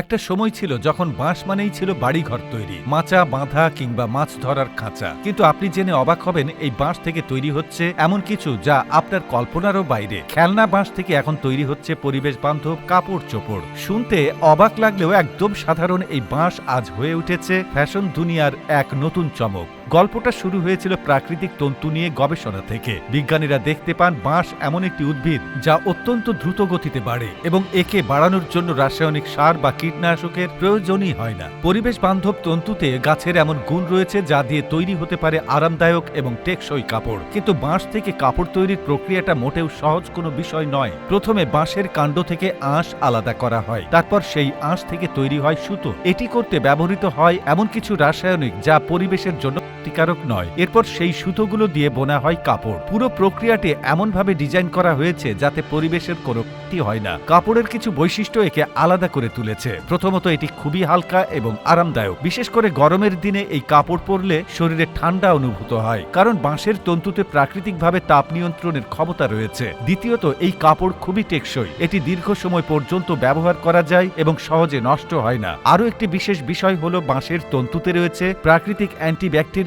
একটা সময় ছিল যখন বাঁশ মানেই ছিল বাড়িঘর তৈরি, মাচা, বাঁধা কিংবা মাছ ধরার খাঁচা। কিন্তু আপনি জেনে অবাক হবেন এই বাঁশ থেকে তৈরি হচ্ছে এমন কিছু যা আপনার কল্পনারও বাইরে। খেলনা বাঁশ থেকে এখন তৈরি হচ্ছে পরিবেশ বান্ধব কাপড় চোপড়। শুনতে অবাক লাগলেও একদম সাধারণ এই বাঁশ আজ হয়ে উঠেছে ফ্যাশন দুনিয়ার এক নতুন চমক। গল্পটা শুরু হয়েছিল প্রাকৃতিক তন্তু নিয়ে গবেষণা থেকে। বিজ্ঞানীরা দেখতে পান বাঁশ এমন একটি উদ্ভিদ যা অত্যন্ত দ্রুত গতিতে বাড়ে এবং একে বাড়ানোর জন্য রাসায়নিক সার বা কীটনাশকের প্রয়োজনই হয় না। পরিবেশ বান্ধব তন্তুতে গাছের এমন গুণ রয়েছে যা দিয়ে তৈরি হতে পারে আরামদায়ক এবং টেকসই কাপড়। কিন্তু বাঁশ থেকে কাপড় তৈরির প্রক্রিয়াটা মোটেও সহজ কোনো বিষয় নয়। প্রথমে বাঁশের কাণ্ড থেকে আঁশ আলাদা করা হয়, তারপর সেই আঁশ থেকে তৈরি হয় সুতো। এটি করতে ব্যবহৃত হয় এমন কিছু রাসায়নিক যা পরিবেশের জন্য ক্ষতিকারক নয়। এরপর সেই সুতোগুলো দিয়ে বোনা হয় কাপড়। পুরো প্রক্রিয়াটি এমনভাবে ডিজাইন করা হয়েছে যাতে পরিবেশের কোনো ক্ষতি হয় না। কাপড়ের কিছু বৈশিষ্ট্য একে আলাদা করে তুলেছে। প্রথমত এটি খুবই হালকা এবং আরামদায়ক। বিশেষ করে গরমের দিনে এই কাপড় পরলে শরীরে ঠান্ডা অনুভূত হয়, কারণ বাঁশের তন্তুতে প্রাকৃতিকভাবে তাপ নিয়ন্ত্রণের ক্ষমতা রয়েছে। দ্বিতীয়ত, এই কাপড় খুবই টেকসই। এটি দীর্ঘ সময় পর্যন্ত ব্যবহার করা যায় এবং সহজে নষ্ট হয় না। আরও একটি বিশেষ বিষয় হলো বাঁশের তন্তুতে রয়েছে প্রাকৃতিক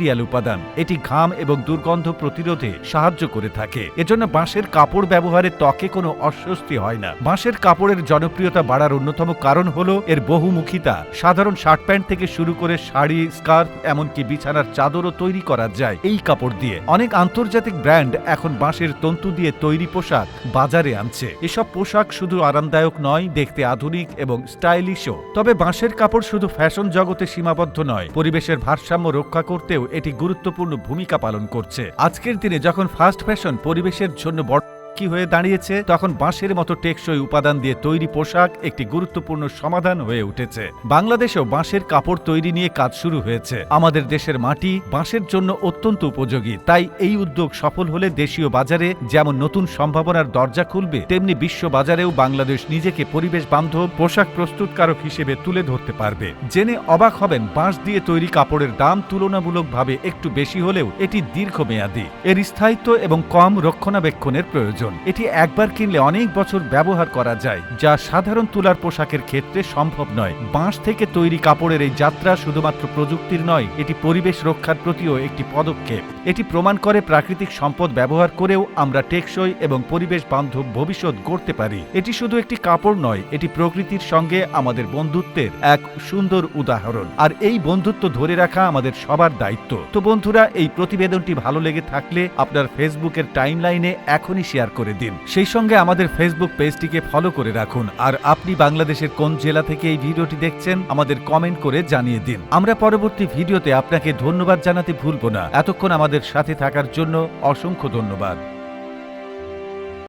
অ্যান্টিব্যাকটেরিয়াল উপাদান। এটি ঘাম এবং দুর্গন্ধ প্রতিরোধে সাহায্য করে থাকে। এজন্য বাঁশের কাপড় ব্যবহারে ত্বকে কোনো অস্বস্তি হয় না। বাঁশের কাপড়ের জনপ্রিয়তা বাড়ার অন্যতম কারণ হলো এর বহুমুখিতা। সাধারণ শার্ট প্যান্ট থেকে শুরু করে শাড়ি, স্কার্ফ, এমনকি বিছানার চাদরও তৈরি করা যায় এই কাপড় দিয়ে। অনেক আন্তর্জাতিক ব্র্যান্ড এখন বাঁশের তন্তু দিয়ে তৈরি পোশাক বাজারে আনছে। এসব পোশাক শুধু আরামদায়ক নয়, দেখতে আধুনিক এবং স্টাইলিশও। তবে বাঁশের কাপড় শুধু ফ্যাশন জগতে সীমাবদ্ধ নয়, পরিবেশের ভারসাম্য রক্ষা করতেও এটি গুরুত্বপূর্ণ ভূমিকা পালন করছে। আজকের দিনে যখন ফাস্ট ফ্যাশন পরিবেশের জন্য বড় কি হয়ে দাঁড়িয়েছে, তখন বাঁশের মতো টেকসই উপাদান দিয়ে তৈরি পোশাক একটি গুরুত্বপূর্ণ সমাধান হয়ে উঠেছে। বাংলাদেশেও বাঁশের কাপড় তৈরি নিয়ে কাজ শুরু হয়েছে। আমাদের দেশের মাটি বাঁশের জন্য অত্যন্ত উপযোগী, তাই এই উদ্যোগ সফল হলে দেশীয় বাজারে যেমন নতুন সম্ভাবনার দরজা খুলবে, তেমনি বিশ্ব বাজারেও বাংলাদেশ নিজেকে পরিবেশ বান্ধব, পোশাক প্রস্তুতকারক হিসেবে তুলে ধরতে পারবে। জেনে অবাক হবেন, বাঁশ দিয়ে তৈরি কাপড়ের দাম তুলনামূলকভাবে একটু বেশি হলেও এটি দীর্ঘমেয়াদী। এর স্থায়িত্ব এবং কম রক্ষণাবেক্ষণের প্রয়োজন এটি একবার কিনলে অনেক বছর ব্যবহার করা যায়, যা সাধারণ তুলার পোশাকের ক্ষেত্রে সম্ভব নয়। বাঁশ থেকে তৈরি কাপড়ের এই যাত্রা শুধুমাত্র প্রযুক্তির নয়, এটি পরিবেশ রক্ষার প্রতিও একটি পদক্ষেপ। এটি প্রমাণ করে প্রাকৃতিক সম্পদ ব্যবহার করেও আমরা টেকসই এবং পরিবেশ বান্ধব ভবিষ্যৎ গড়তে পারি। এটি শুধু একটি কাপড় নয়, এটি প্রকৃতির সঙ্গে আমাদের বন্ধুত্বের এক সুন্দর উদাহরণ। আর এই বন্ধুত্ব ধরে রাখা আমাদের সবার দায়িত্ব। তো বন্ধুরা, এই প্রতিবেদনটি ভালো লেগে থাকলে আপনার ফেসবুকের টাইমলাইনে এখনই শেয়ার করে দিন। সেই সঙ্গে আমাদের ফেসবুক পেজটিকে ফলো করে রাখুন। আর আপনি বাংলাদেশের কোন জেলা থেকে এই ভিডিওটি দেখছেন, আমাদের কমেন্ট করে জানিয়ে দিন। আমরা পরবর্তী ভিডিওতে আপনাকে ধন্যবাদ জানাতে ভুলব না। এতক্ষণ আমাদের সাথে থাকার জন্য অসংখ্য ধন্যবাদ।